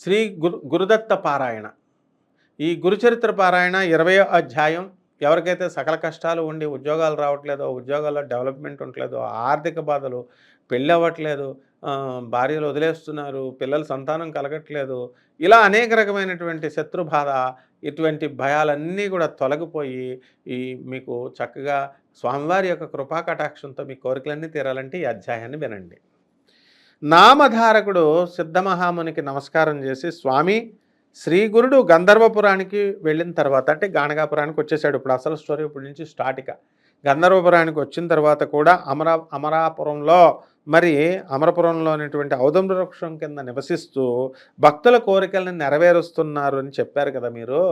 శ్రీ గురు గురుదత్త పారాయణ. ఈ గురుచరిత్ర పారాయణ ఇరవై అధ్యాయం ఎవరికైతే సకల కష్టాలు ఉండి ఉద్యోగాలు రావట్లేదో ఉద్యోగాల్లో డెవలప్మెంట్ ఉండట్లేదో ఆర్థిక బాధలు పెళ్ళి అవ్వట్లేదు భార్యలు వదిలేస్తున్నారు పిల్లల సంతానం కలగట్లేదు ఇలా అనేక రకమైనటువంటి శత్రు బాధ ఇటువంటి భయాలన్నీ కూడా తొలగిపోయి ఈ మీకు చక్కగా స్వామివారి యొక్క కృపా కటాక్షంతో మీ కోరికలన్నీ తీరాలంటే ఈ అధ్యాయాన్ని వినండి. నామధారకుడు సిద్ధమహామునికి నమస్కారం చేసి స్వామి శ్రీ గురుడు గంధర్వపురానికి వెళ్ళిన తర్వాత అంటే గాణగాపురానికి వచ్చేసాడు. ఇప్పుడు అసలు స్టోరీ ఇప్పటి నుంచి స్టార్ట్ ఇక. గంధర్వపురానికి వచ్చిన తర్వాత కూడా అమరా అమరాపురంలో మరి అమరపురంలోనేటువంటి ఔదంబ వృక్షం కింద నివసిస్తూ భక్తుల కోరికలను నెరవేరుస్తున్నారు అని చెప్పారు కదా మీరు.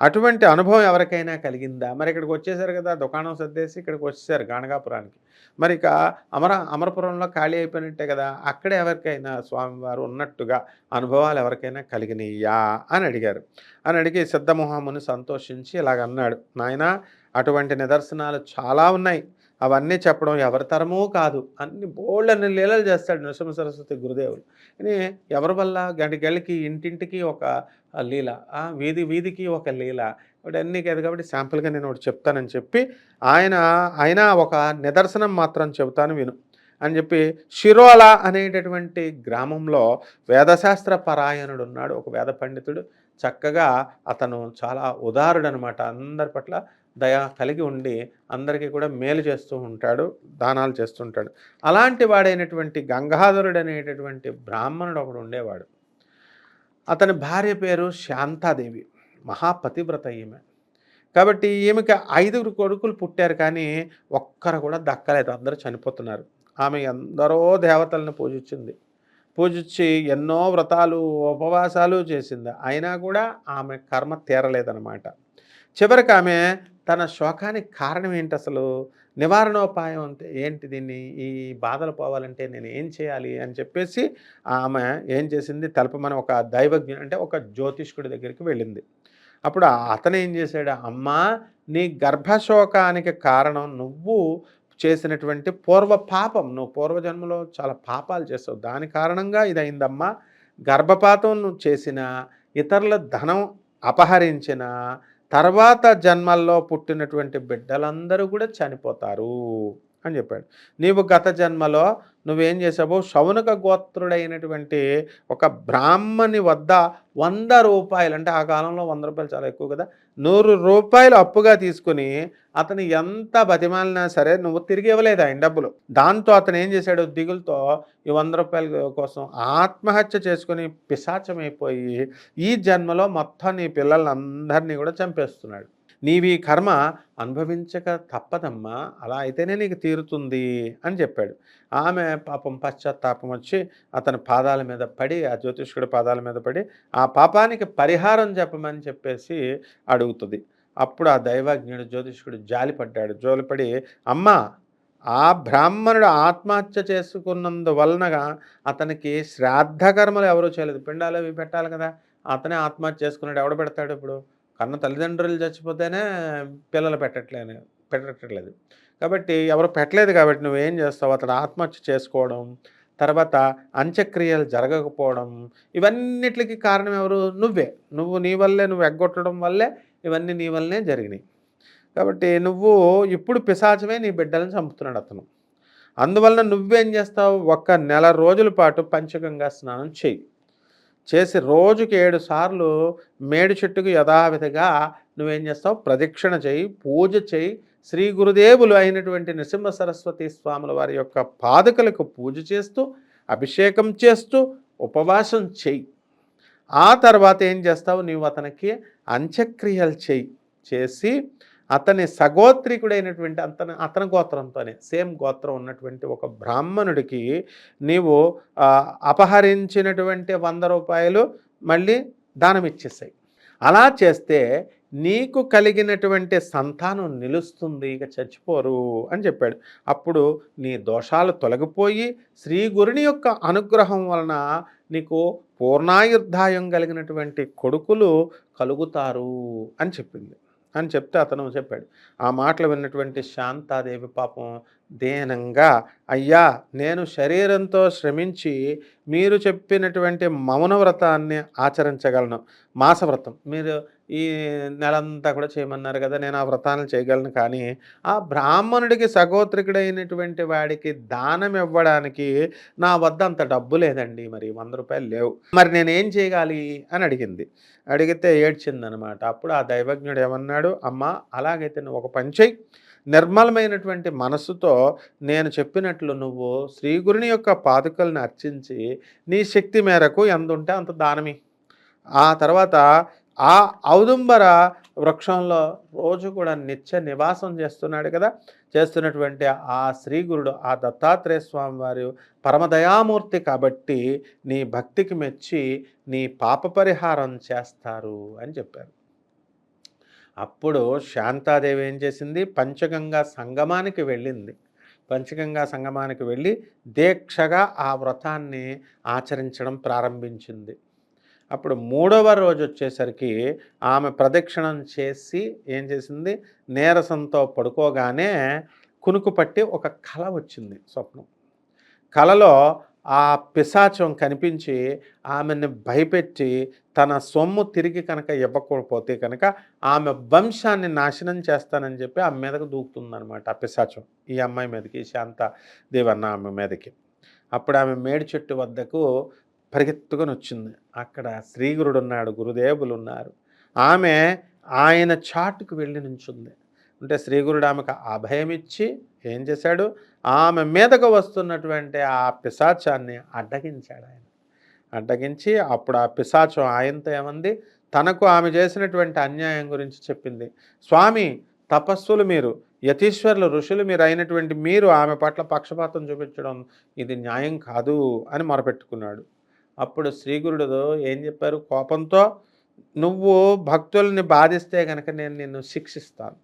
అటువంటి అనుభవం ఎవరికైనా కలిగిందా? మరి ఇక్కడికి వచ్చేసారు కదా దుకాణం సర్దేసి ఇక్కడికి వచ్చేసారు గాణగాపురానికి మరి ఇక అమర అమరపురంలో ఖాళీ అయిపోయినట్టే కదా అక్కడ ఎవరికైనా స్వామివారు ఉన్నట్టుగా అనుభవాలు ఎవరికైనా కలిగినయ్యా అని అడిగారు. అని అడిగి సిద్ధమోహముని సంతోషించి ఇలాగ అన్నాడు. నాయన అటువంటి నిదర్శనాలు చాలా ఉన్నాయి. అవన్నీ చెప్పడం ఎవరి తరమూ కాదు. అన్ని బోళ్ళన్ని లీలలు చేస్తాడు నృసింహ సరస్వతి గురుదేవులు కానీ ఎవరి వల్ల గంటకెళ్ళకి ఇంటింటికి ఒక లీల వీధి వీధికి ఒక లీల ఇవన్నీ కాదు కాబట్టి శాంపుల్గా నేను ఒకటి చెప్తానని చెప్పి ఆయన ఆయన ఒక నిదర్శనం మాత్రం చెబుతాను విను. అని చెప్పి షిరోల అనేటటువంటి గ్రామంలో వేదశాస్త్ర పరాయణుడు ఉన్నాడు. ఒక వేద పండితుడు. చక్కగా అతను చాలా ఉదారుడు అనమాట అందరి పట్ల దయ కలిగి ఉండి అందరికీ కూడా మేలు చేస్తూ ఉంటాడు దానాలు చేస్తుంటాడు. అలాంటి వాడైనటువంటి గంగాధరుడు అనేటటువంటి బ్రాహ్మణుడు ఒకడు ఉండేవాడు. అతని భార్య పేరు శాంతాదేవి. మహాపతివ్రత ఈమె. కాబట్టి ఈమెకి ఐదుగురు కొడుకులు పుట్టారు కానీ ఒక్కరు కూడా దక్కలేదు. అందరూ చనిపోతున్నారు. ఆమె ఎందరో దేవతలను పూజించింది. పూజించి ఎన్నో వ్రతాలు ఉపవాసాలు చేసింది. అయినా కూడా ఆమె కర్మ తీరలేదన్నమాట. చివరికి ఆమె తన శోకానికి కారణం ఏంటి అసలు? నివారణోపాయం అంటే ఏంటి దీన్ని? ఈ బాధలు పోవాలంటే నేను ఏం చేయాలి అని చెప్పేసి ఆమె ఏం చేసింది? తలపమని ఒక దైవజ్ఞ అంటే ఒక జ్యోతిష్కుడి దగ్గరికి వెళ్ళింది. అప్పుడు అతను ఏం చేశాడు? అమ్మా నీ గర్భశోకానికి కారణం నువ్వు చేసినటువంటి పూర్వ పాపం. నువ్వు పూర్వజన్మలో చాలా పాపాలు చేస్తావు. దాని కారణంగా ఇది అయిందమ్మా గర్భపాతం నువ్వు చేసిన ఇతరుల ధనం అపహరించిన తర్వాత జన్మల్లో పుట్టినటువంటి బిడ్డలందరూ కూడా చనిపోతారు. అని చెప్పాడు. నీవు గత జన్మలో నువ్వేం చేసావు శౌనక గోత్రుడైనటువంటి ఒక బ్రాహ్మణి వద్ద వంద రూపాయలు అంటే ఆ కాలంలో వంద రూపాయలు చాలా ఎక్కువ కదా నూరు రూపాయలు అప్పుగా తీసుకుని అతను ఎంత బతిమాలినా సరే నువ్వు తిరిగి ఇవ్వలేదు ఆయన డబ్బులు. దాంతో అతను ఏం చేశాడు? దిగులతో ఈ వంద రూపాయల కోసం ఆత్మహత్య చేసుకుని పిశాచమైపోయి ఈ జన్మలో మొత్తం నీ పిల్లలందరినీ కూడా చంపేస్తున్నాడు. నీవి కర్మ అనుభవించక తప్పదమ్మా అలా అయితేనే నీకు తీరుతుంది అని చెప్పాడు. ఆమె పాపం పశ్చాత్తాపం వచ్చి అతని పాదాల మీద పడి ఆ జ్యోతిష్కుడి పాదాల మీద పడి ఆ పాపానికి పరిహారం చెప్పమని చెప్పేసి అడుగుతుంది. అప్పుడు ఆ దైవజ్ఞుడు జ్యోతిష్కుడు జాలిపడ్డాడు. జోలిపడి అమ్మా ఆ బ్రాహ్మణుడు ఆత్మహత్య చేసుకున్నందువలనగా అతనికి శ్రాద్ధకర్మలు ఎవరూ చేయలేదు. పిండాలు అవి పెట్టాలి కదా అతనే ఆత్మహత్య చేసుకున్నాడు. ఎవడు పెడతాడు ఇప్పుడు? కన్న తల్లిదండ్రులు చచ్చిపోతేనే పిల్లలు పెట్టట్లేని పెట్టట్లేదు. కాబట్టి ఎవరు పెట్టలేదు కాబట్టి నువ్వేం చేస్తావు? అతడు ఆత్మహత్య చేసుకోవడం తర్వాత అంత్యక్రియలు జరగకపోవడం ఇవన్నిటికి కారణం ఎవరు? నువ్వే. నువ్వు నీ వల్లే నువ్వు ఎగ్గొట్టడం వల్లే ఇవన్నీ నీ వల్లనే జరిగినాయి. కాబట్టి నువ్వు ఇప్పుడు పిశాచమే నీ బిడ్డలను చంపుతున్నాడు అతను. అందువలన నువ్వేం చేస్తావు? ఒక్క నెల రోజుల పాటు పంచగంగా స్నానం చేయి చేసి రోజుకి ఏడు సార్లు మేడి చెట్టుకు యథావిధిగా నువ్వేం చేస్తావు? ప్రదక్షిణ చేయి పూజ చేయి. శ్రీ గురుదేవులు అయినటువంటి నృసింహ సరస్వతి స్వాముల వారి యొక్క పాదకలకు పూజ చేస్తూ అభిషేకం చేస్తూ ఉపవాసం చేయి. ఆ తర్వాత ఏం చేస్తావు? నీవు అతనికి అంత్యక్రియలు చేయి. చేసి అతని సగోత్రికుడైనటువంటి అతని అతని గోత్రంతోనే సేమ్ గోత్రం ఉన్నటువంటి ఒక బ్రాహ్మణుడికి నీవు అపహరించినటువంటి వంద రూపాయలు మళ్ళీ దానం ఇచ్చేసాయి అలా చేస్తే నీకు కలిగినటువంటి సంతానం నిలుస్తుంది ఇక చచ్చిపోరు అని చెప్పాడు. అప్పుడు నీ దోషాలు తొలగిపోయి శ్రీ గురుని యొక్క అనుగ్రహం వలన నీకు పూర్ణాయుర్ధాయం కలిగినటువంటి కొడుకులు కలుగుతారు అని చెప్పింది. అని చెప్తే అతను చెప్పాడు. ఆ మాటలు విన్నటువంటి శాంతాదేవి పాపం దేనంగా అయ్యా నేను శరీరంతో శ్రమించి మీరు చెప్పినటువంటి మౌన వ్రతాన్ని ఆచరించగలను. మాసవ్రతం. మీరు ఈ నెలంతా కూడా చేయమన్నారు కదా నేను ఆ వ్రతాన్ని చేయగలను. కానీ ఆ బ్రాహ్మణుడికి సగోత్రికుడైనటువంటి వాడికి దానం ఇవ్వడానికి నా వద్ద అంత డబ్బు లేదండి. మరి వంద రూపాయలు లేవు. మరి నేనేం చేయగాలి అని అడిగింది. అడిగితే ఏడ్చిందనమాట. అప్పుడు ఆ దైవజ్ఞుడు ఏమన్నాడు? అమ్మ అలాగైతే నువ్వు ఒక పని నిర్మలమైనటువంటి మనస్సుతో నేను చెప్పినట్లు నువ్వు శ్రీగురుని యొక్క పాదుకల్ని అర్చించి నీ శక్తి మేరకు ఎంత ఉంటే అంత దానమి. ఆ తర్వాత ఆ ఔదుంబర వృక్షంలో రోజు కూడా నిత్య నివాసం చేస్తున్నాడు కదా. చేస్తున్నటువంటి ఆ శ్రీగురుడు ఆ దత్తాత్రేయ స్వామి వారు పరమదయామూర్తి కాబట్టి నీ భక్తికి మెచ్చి నీ పాప పరిహారం చేస్తారు అని చెప్పారు. అప్పుడు శాంతాదేవి ఏం చేసింది? పంచగంగా సంగమానికి వెళ్ళింది. పంచగంగా సంగమానికి వెళ్ళి దీక్షగా ఆ వ్రతాన్ని ఆచరించడం ప్రారంభించింది. అప్పుడు మూడవ రోజు వచ్చేసరికి ఆమె ప్రదక్షిణం చేసి ఏం చేసింది? నీరసంతో పడుకోగానే కునుకు పట్టి ఒక కళ వచ్చింది స్వప్నం. కళలో ఆ పిశాచం కనిపించి ఆమెను భయపెట్టి తన సొమ్ము తిరిగి కనుక ఇవ్వకపోతే కనుక ఆమె వంశాన్ని నాశనం చేస్తానని చెప్పి ఆమె మీదకు దూకుతుందనమాట ఆ పిశాచం ఈ అమ్మాయి మీదకి శాంత దేవన్న ఆమె మీదకి. అప్పుడు ఆమె మేడి చెట్టు వద్దకు పరిగెత్తుకొని వచ్చింది అక్కడ శ్రీగురుడు ఉన్నాడు గురుదేవులు ఉన్నారు ఆమె ఆయన చాటుకు వెళ్ళి నుంచుంది. అంటే శ్రీగురుడు ఆమెకు అభయమిచ్చి ఏం చేశాడు? ఆమె మీదకు వస్తున్నటువంటి ఆ పిశాచాన్ని అడ్డగించాడు ఆయన. అడ్డగించి అప్పుడు ఆ పిశాచం ఆయనతో ఏమంది? తనకు ఆమె చేసినటువంటి అన్యాయం గురించి చెప్పింది. స్వామి తపస్సులు మీరు యతీశ్వర్లు ఋషులు మీరు అయినటువంటి మీరు ఆమె పట్ల పక్షపాతం చూపించడం ఇది న్యాయం కాదు అని మొరపెట్టుకున్నాడు. అప్పుడు శ్రీగురుడు ఏం చెప్పారు? కోపంతో నువ్వు భక్తుల్ని బాధిస్తే కనుక నేను నిన్ను శిక్షిస్తాను.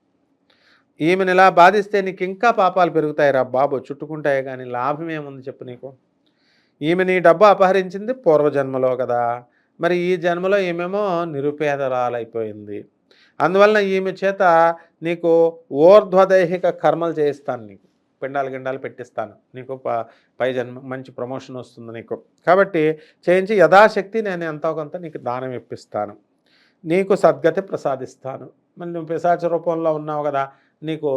ఈమెను ఇలా బాధిస్తే నీకు ఇంకా పాపాలు పెరుగుతాయి రా బాబు చుట్టుకుంటాయి కానీ లాభం ఏముంది చెప్పు నీకు? ఈమె నీ డబ్బు అపహరించింది పూర్వజన్మలో కదా. మరి ఈ జన్మలో ఈమెమో నిరుపేదరాలైపోయింది. అందువలన ఈమె చేత నీకు ఊర్ధ్వదైహిక కర్మలు చేయిస్తాను నీకు. పిండాలు గిండాలు పెట్టిస్తాను. నీకు పై జన్మ మంచి ప్రమోషన్ వస్తుంది నీకు. కాబట్టి చేయించి యథాశక్తి నేను ఎంతో కొంత నీకు దానం ఇప్పిస్తాను. నీకు సద్గతి ప్రసాదిస్తాను. మరి నువ్వు పిశాచ రూపంలో ఉన్నావు కదా నీకు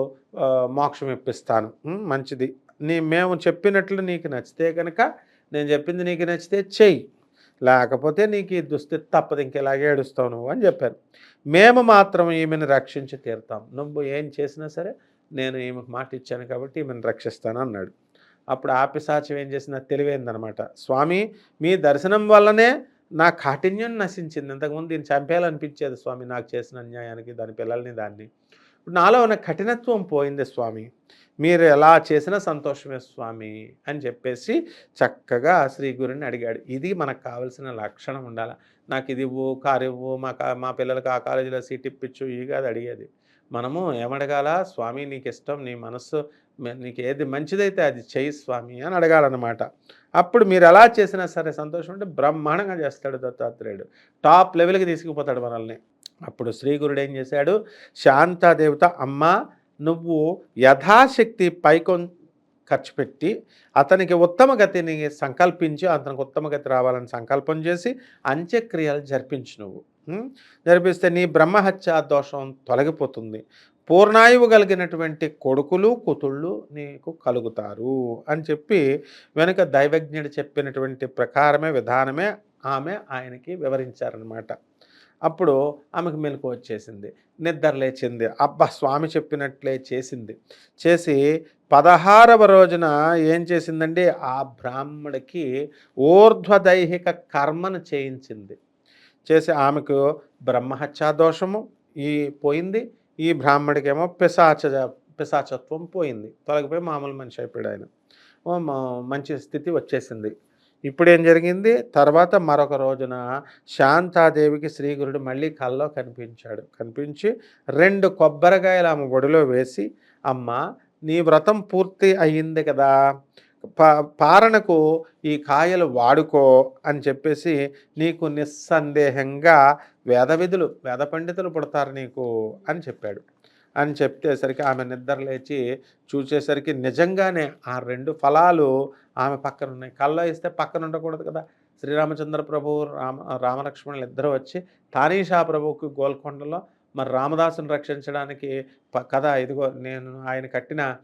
మోక్షం ఇప్పిస్తాను. మంచిది. నీ మేము చెప్పినట్లు నీకు నచ్చితే కనుక నేను చెప్పింది నీకు నచ్చితే చెయ్యి. లేకపోతే నీకు ఈ దుస్థితి తప్పదు ఇంకెలాగే ఏడుస్తావు నువ్వు అని చెప్పారు మేము మాత్రం ఈమెను రక్షించి తీరుతాం. నువ్వు ఏం చేసినా సరే నేను ఈమెకు మాట ఇచ్చాను కాబట్టి ఈమెను రక్షిస్తాను అన్నాడు. అప్పుడు ఆపిసాచం ఏం చేసిన తెలివైందనమాట స్వామి మీ దర్శనం వల్లనే నా కాఠిన్యం నశించింది. ఇంతకుముందు దీన్ని చంపేయాలనిపించేది స్వామి నాకు చేసిన అన్యాయానికి దాని పిల్లల్ని దాన్ని. ఇప్పుడు నాలో ఉన్న కఠినత్వం పోయింది స్వామి. మీరు ఎలా చేసినా సంతోషమే స్వామి అని చెప్పేసి చక్కగా శ్రీ గురుని అడిగాడు. ఇది మనకు కావలసిన లక్షణం ఉండాలి? నాకు ఇది ఇవ్వు కారు ఇవ్వు మా మా పిల్లలకి ఆ కాలేజీలో సీట్ ఇప్పించు ఇవి కాదు అడిగేది. మనము ఏమడగాల? స్వామి నీకు ఇష్టం నీ మనస్సు నీకు ఏది మంచిదైతే అది చేయి స్వామి అని అడగాలన్నమాట. అప్పుడు మీరు ఎలా చేసినా సరే సంతోషం ఉంటే బ్రహ్మాండంగా చేస్తాడు దత్తాత్రేయుడు. టాప్ లెవెల్కి తీసుకుపోతాడు మనల్ని. అప్పుడు శ్రీగురుడు ఏం చేశాడు? శాంతాదేవత అమ్మ నువ్వు యథాశక్తి పైకొం ఖర్చు పెట్టి అతనికి ఉత్తమ గతిని సంకల్పించి అతనికి ఉత్తమ గతి రావాలని సంకల్పం చేసి అంత్యక్రియలు జరిపించు నువ్వు. జరిపిస్తే నీ బ్రహ్మహత్య దోషం తొలగిపోతుంది. పూర్ణాయువు కలిగినటువంటి కొడుకులు కూతుళ్ళు నీకు కలుగుతారు అని చెప్పి వెనుక దైవజ్ఞుడు చెప్పినటువంటి ప్రకారమే విధానమే ఆమె ఆయనకి వివరించారనమాట అప్పుడు ఆమెకు మెలకు వచ్చేసింది. నిద్ర లేచింది. అబ్బా! స్వామి చెప్పినట్లే చేసింది. చేసి పదహారవ రోజున ఏం చేసిందండి? ఆ బ్రాహ్మడికి ఊర్ధ్వదైహిక కర్మను చేయించింది. చేసి ఆమెకు బ్రహ్మహత్యా దోషము ఈ పోయింది. ఈ బ్రాహ్మడికేమో పిశాచ పిశాచత్వం పోయింది. తొలగిపోయి మామూలు మనిషి అయిపోయాడు ఆయన. మంచి స్థితి వచ్చేసింది. ఇప్పుడు ఏం జరిగింది? తర్వాత మరొక రోజున శాంతాదేవికి శ్రీగురుడు మళ్ళీ కల్లో కనిపించాడు. కనిపించి రెండు కొబ్బరికాయలు ఆమె ఒడిలో వేసి అమ్మ నీ వ్రతం పూర్తి అయ్యింది కదా. పారణకు ఈ కాయలు వాడుకో అని చెప్పేసి నీకు నిస్సందేహంగా వేద విధులు వేద పండితులు పుడతారు నీకు అని చెప్పాడు. అని చెప్తేసరికి ఆమె నిద్ర లేచి చూసేసరికి నిజంగానే ఆ రెండు ఫలాలు ఆమె పక్కన ఉన్నాయి. కళ్ళ ఇస్తే పక్కన ఉండకూడదు కదా. శ్రీరామచంద్ర ప్రభువు రామ రామలక్ష్మణులు ఇద్దరు వచ్చి తానీషా ప్రభువుకి గోల్కొండలో మరి రామదాసును రక్షించడానికి ప- కదా ఇదిగో నేను ఆయన కట్టిన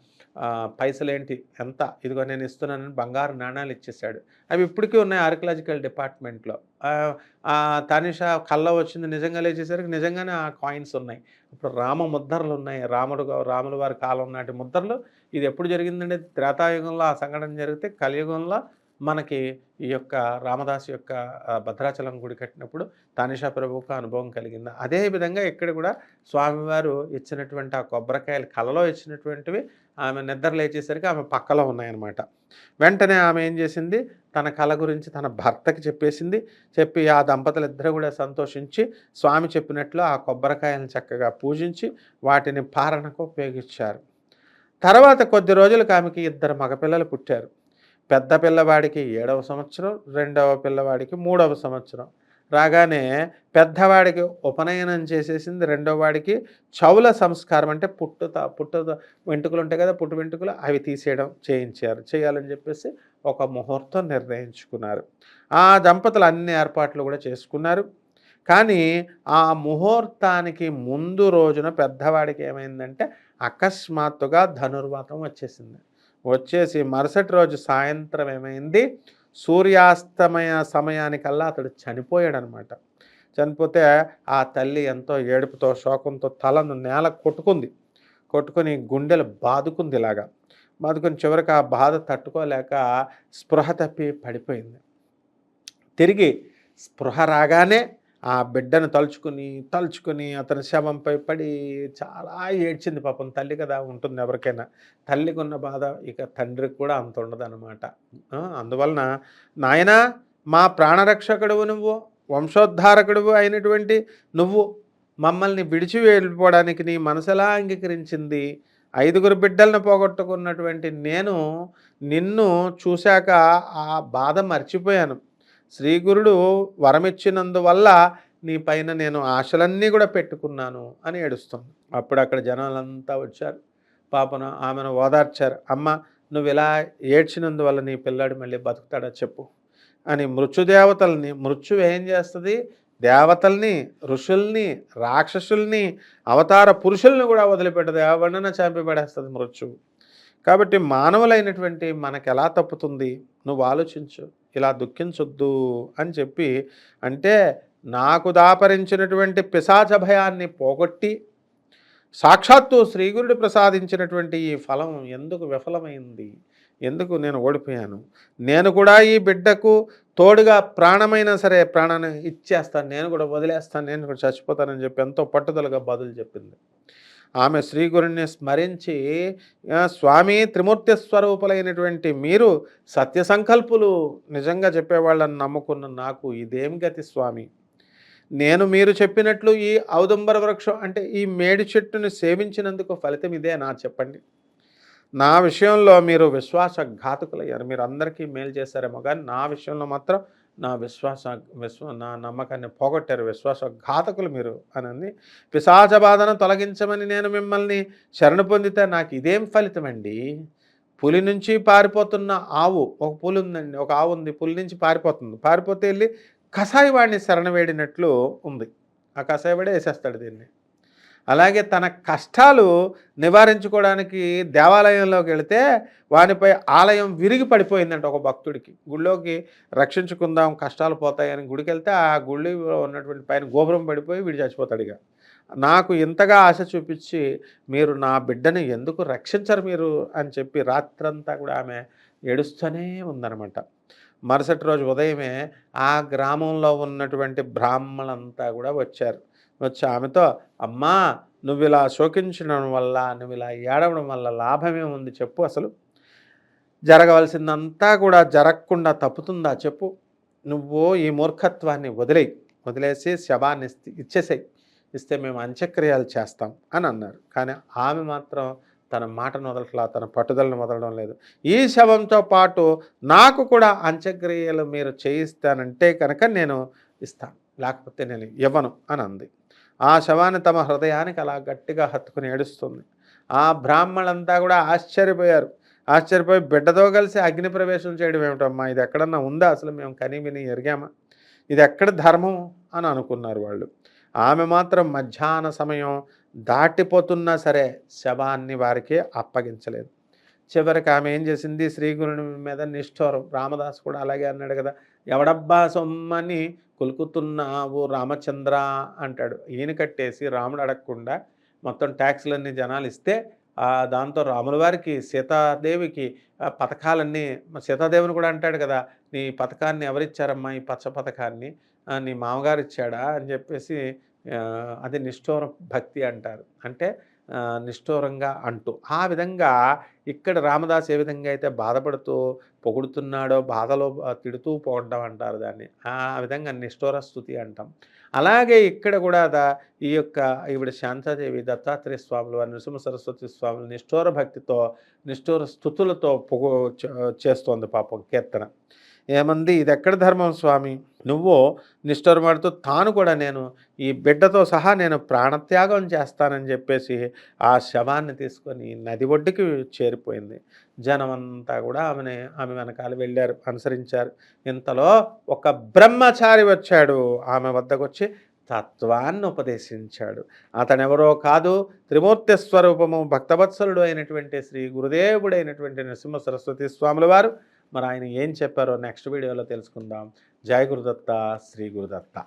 పైసలేంటి? ఎంత? ఇదిగో నేను ఇస్తున్నానని బంగారు నాణాలు ఇచ్చేసాడు అవి ఇప్పటికీ ఉన్నాయి ఆర్కియలాజికల్ డిపార్ట్మెంట్లో. తనిషా తానిషా కళ్ళ వచ్చింది నిజంగా లేచేసరికి నిజంగానే ఆ కాయిన్స్ ఉన్నాయి. ఇప్పుడు రామ ముద్రలు ఉన్నాయి. రాముడు రాముల వారి కాలం నాటి ముద్రలు. ఇది ఎప్పుడు జరిగిందంటే త్రేతాయుగంలో ఆ సంఘటన జరిగితే కలియుగంలో మనకి ఈ యొక్క రామదాసు యొక్క భద్రాచలం గుడి కట్టినప్పుడు తానిషా ప్రభువుకు అనుభవం కలిగింది. అదే విధంగా ఇక్కడ కూడా స్వామివారు ఇచ్చినటువంటి ఆ కొబ్బరికాయలు కలలో ఇచ్చినటువంటివి ఆమె నిద్ర లేచేసరికి ఆమె పక్కలో ఉన్నాయన్నమాట. వెంటనే ఆమె ఏం చేసింది? తన కళ గురించి తన భర్తకి చెప్పేసింది. చెప్పి ఆ దంపతులు ఇద్దరు కూడా సంతోషించి స్వామి చెప్పినట్లు ఆ కొబ్బరికాయలను చక్కగా పూజించి వాటిని పారణకు ఉపయోగించారు. తర్వాత కొద్ది రోజులకు ఆమెకి ఇద్దరు మగపిల్లలు పుట్టారు. పెద్ద పిల్లవాడికి ఏడవ సంవత్సరం రెండవ పిల్లవాడికి మూడవ సంవత్సరం. రాగానే పెద్దవాడికి ఉపనయనం చేసేసింది రెండవ వాడికి చౌల సంస్కారం అంటే పుట్టుత పుట్టుత వెంట్రుకలు ఉంటాయి కదా పుట్టు వెంట్రుకలు అవి తీసేయడం చేయించారు. చేయాలని చెప్పేసి ఒక ముహూర్తం నిర్ణయించుకున్నారు. ఆ దంపతులు అన్ని ఏర్పాట్లు కూడా చేసుకున్నారు. కానీ ఆ ముహూర్తానికి ముందు రోజున పెద్దవాడికి ఏమైందంటే అకస్మాత్తుగా ధనుర్వాతం వచ్చేసింది. వచ్చేసి మరుసటి రోజు సాయంత్రం ఏమైంది? సూర్యాస్తమయ సమయానికల్లా అతడు చనిపోయాడు అనమాట చనిపోతే ఆ తల్లి ఎంతో ఏడుపుతో శోకంతో తలను నేల కొట్టుకుంది. కొట్టుకొని గుండెలు బాదుకుంది ఇలాగా. బాదుకుని చివరికి ఆ బాధ తట్టుకోలేక స్పృహ తప్పి పడిపోయింది. తిరిగి స్పృహ రాగానే ఆ బిడ్డను తలుచుకుని తలుచుకుని అతని శవంపై పడి చాలా ఏడ్చింది పాపం. తల్లి కదా ఉంటుంది ఎవరికైనా. తల్లికి ఉన్న బాధ ఇక తండ్రికి కూడా అంత ఉండదు అనమాట అందువలన నాయనా మా ప్రాణరక్షకుడువు నువ్వు వంశోద్ధారకుడువు అయినటువంటి నువ్వు మమ్మల్ని విడిచి వెళ్ళిపోవడానికి నీ మనసులా అంగీకరించింది? ఐదుగురు బిడ్డలను పోగొట్టుకున్నటువంటి నేను నిన్ను చూశాక ఆ బాధ మర్చిపోయాను. శ్రీగురుడు వరమిచ్చినందువల్ల నీ పైన నేను ఆశలన్నీ కూడా పెట్టుకున్నాను అని ఏడుస్తుంది. అప్పుడు అక్కడ జనాలంతా వచ్చారు. పాపను ఆమెను ఓదార్చారు. అమ్మ నువ్వు ఇలా ఏడ్చినందువల్ల నీ పిల్లాడు మళ్ళీ బతుకుతాడా చెప్పు అని మృత్యుదేవతల్ని మృత్యు ఏం చేస్తుంది? దేవతల్ని ఋషుల్ని రాక్షసుల్ని అవతార పురుషుల్ని కూడా వదిలిపెట్టదు. ఎవరినైనా చంపి పడేస్తుంది మృత్యువు. కాబట్టి మానవులైనటువంటి మనకు ఎలా తప్పుతుంది? నువ్వు ఆలోచించు. ఇలా దుఃఖించొద్దు అని చెప్పి అంటే నాకు దాపరించినటువంటి పిశాచ భయాన్ని పోగొట్టి సాక్షాత్తు శ్రీగురుడు ప్రసాదించినటువంటి ఈ ఫలం ఎందుకు విఫలమైంది? ఎందుకు నేను ఓడిపోయాను? నేను కూడా ఈ బిడ్డకు తోడుగా ప్రాణమైనా సరే ప్రాణాన్ని ఇచ్చేస్తాను నేను కూడా వదిలేస్తాను నేను కూడా చచ్చిపోతానని చెప్పి ఎంతో పట్టుదలగా బదులు చెప్పింది. ఆమె శ్రీ గురుణ్ణి స్మరించి స్వామి త్రిమూర్తి స్వరూపులైనటువంటి మీరు సత్య సంకల్పులు నిజంగా చెప్పేవాళ్ళని నమ్ముకున్న నాకు ఇదేం గతి స్వామి? నేను మీరు చెప్పినట్లు ఈ ఔదంబర వృక్షం అంటే ఈ మేడి చెట్టుని సేవించినందుకు ఫలితం ఇదే నా చెప్పండి. నా విషయంలో మీరు విశ్వాసఘాతకులయ్యారు మీరు అందరికీ మేలు చేశారేమో కానీ నా విషయంలో మాత్రం నా విశ్వాస విశ్వ నా నమ్మకాన్ని పోగొట్టారు విశ్వాస ఘాతకులు మీరు అని అంది. పిశాచ బాధను తొలగించమని నేను మిమ్మల్ని శరణ పొందితే నాకు ఇదేం ఫలితం అండి? పులి నుంచి పారిపోతున్న ఆవు ఒక పులి ఉందండి ఒక ఆవు ఉంది పులి నుంచి పారిపోతుంది. పారిపోతే వెళ్ళి కషాయి వాడిని శరణ వేడినట్లు ఉంది. ఆ కషాయి వాడే వేసేస్తాడు దీన్ని. అలాగే తన కష్టాలు నివారించుకోవడానికి దేవాలయంలోకి వెళితే వానిపై ఆలయం విరిగి పడిపోయిందంట ఒక భక్తుడికి. గుళ్ళోకి రక్షించుకుందాం కష్టాలు పోతాయని గుడికి వెళ్తే ఆ గుళ్ళో ఉన్నటువంటి పైన గోపురం పడిపోయి వీడు చచ్చిపోతాడు ఇక. నాకు ఇంతగా ఆశ చూపించి మీరు నా బిడ్డని ఎందుకు రక్షించరు మీరు అని చెప్పి రాత్రంతా కూడా ఆమె ఏడుస్తూనే ఉందనమాట మరుసటి రోజు ఉదయమే ఆ గ్రామంలో ఉన్నటువంటి బ్రాహ్మణులంతా కూడా వచ్చారు. వచ్చి ఆమెతో అమ్మా నువ్వు ఇలా శోకించడం వల్ల నువ్వు ఇలా ఏడవడం వల్ల లాభమే ఉంది చెప్పు అసలు. జరగవలసిందంతా కూడా జరగకుండా తప్పుతుందా చెప్పు. నువ్వు ఈ మూర్ఖత్వాన్ని వదిలేయి వదిలేసి శవాన్ని ఇచ్చేసేయి ఇస్తే మేము అంత్యక్రియలు చేస్తాం అని అన్నారు. కానీ ఆమె మాత్రం తన మాటను వదలట్లా తన పట్టుదలను వదలడం లేదు. ఈ శవంతో పాటు నాకు కూడా అంత్యక్రియలు మీరు చేయిస్తానంటే కనుక నేను ఇస్తాను లేకపోతే నేను ఇవ్వను అని అంది. ఆ శవాన్ని తమ హృదయానికి అలా గట్టిగా హత్తుకుని ఏడుస్తుంది. ఆ బ్రాహ్మణులంతా కూడా ఆశ్చర్యపోయారు. ఆశ్చర్యపోయి బిడ్డతో కలిసి అగ్ని ప్రవేశం చేయడం ఏమిటమ్మా? ఇది ఎక్కడన్నా ఉందా? అసలు మేము కని విని ఎరిగామా? ఇది ఎక్కడ ధర్మం అని అనుకున్నారు వాళ్ళు. ఆమె మాత్రం మధ్యాహ్న సమయం దాటిపోతున్నా సరే శవాన్ని వారికి అప్పగించలేదు. చివరికి ఆమె ఏం చేసింది? శ్రీగురుని మీద నిష్ఠోరం. రామదాస్ కూడా అలాగే అన్నాడు కదా ఎవడబ్బా సొమ్మని కొలుకుతున్నావు రామచంద్ర అంటాడు. ఈయన కట్టేసి రాముడు అడగకుండా మొత్తం ట్యాక్స్లన్నీ జనాలు ఇస్తే దాంతో రాముల వారికి సీతాదేవికి పథకాలన్నీ సీతాదేవిని కూడా అంటాడు కదా నీ పథకాన్ని ఎవరిచ్చారమ్మా ఈ పచ్చ పథకాన్ని? నీ మామగారు ఇచ్చాడా? అని చెప్పేసి అది నిష్ఠూర భక్తి అంటారు. అంటే నిష్ఠూరంగా అంటూ. ఆ విధంగా ఇక్కడ రామదాస్ ఏ విధంగా అయితే బాధపడుతూ పొగుడుతున్నాడో బాధలో తిడుతూ పోవడం అంటారు దాన్ని. ఆ విధంగా నిష్ఠూర స్థుతి అంటాం. అలాగే ఇక్కడ కూడా ఈ యొక్క ఈవిడ శాంతాదేవి దత్తాత్రేయ స్వాములు వారి నృసింహ సరస్వతి స్వాములు నిష్ఠూర భక్తితో నిష్ఠూర స్థుతులతో పొగు చేస్తోంది పాపం కీర్తన. ఏమంది? ఇది ఎక్కడ ధర్మం స్వామి? నువ్వు నిష్ఠూరమాడుతూ తాను కూడా నేను ఈ బిడ్డతో సహా నేను ప్రాణత్యాగం చేస్తానని చెప్పేసి ఆ శవాన్ని తీసుకొని నది ఒడ్డుకి చేరిపోయింది. జనమంతా కూడా ఆమెని ఆమె వెనకాల వెళ్ళారు అనుసరించారు. ఇంతలో ఒక బ్రహ్మచారి వచ్చాడు. ఆమె వద్దకు వచ్చి తత్వాన్ని ఉపదేశించాడు. అతనెవరో కాదు త్రిమూర్తి స్వరూపము భక్తవత్సలుడు అయినటువంటి శ్రీ గురుదేవుడైనటువంటి నరసింహ సరస్వతి స్వాముల వారు. మరి ఆయన ఏం చెప్పారో నెక్స్ట్ వీడియోలో తెలుసుకుందాం. జయ గురుదత్త శ్రీ గురుదత్త.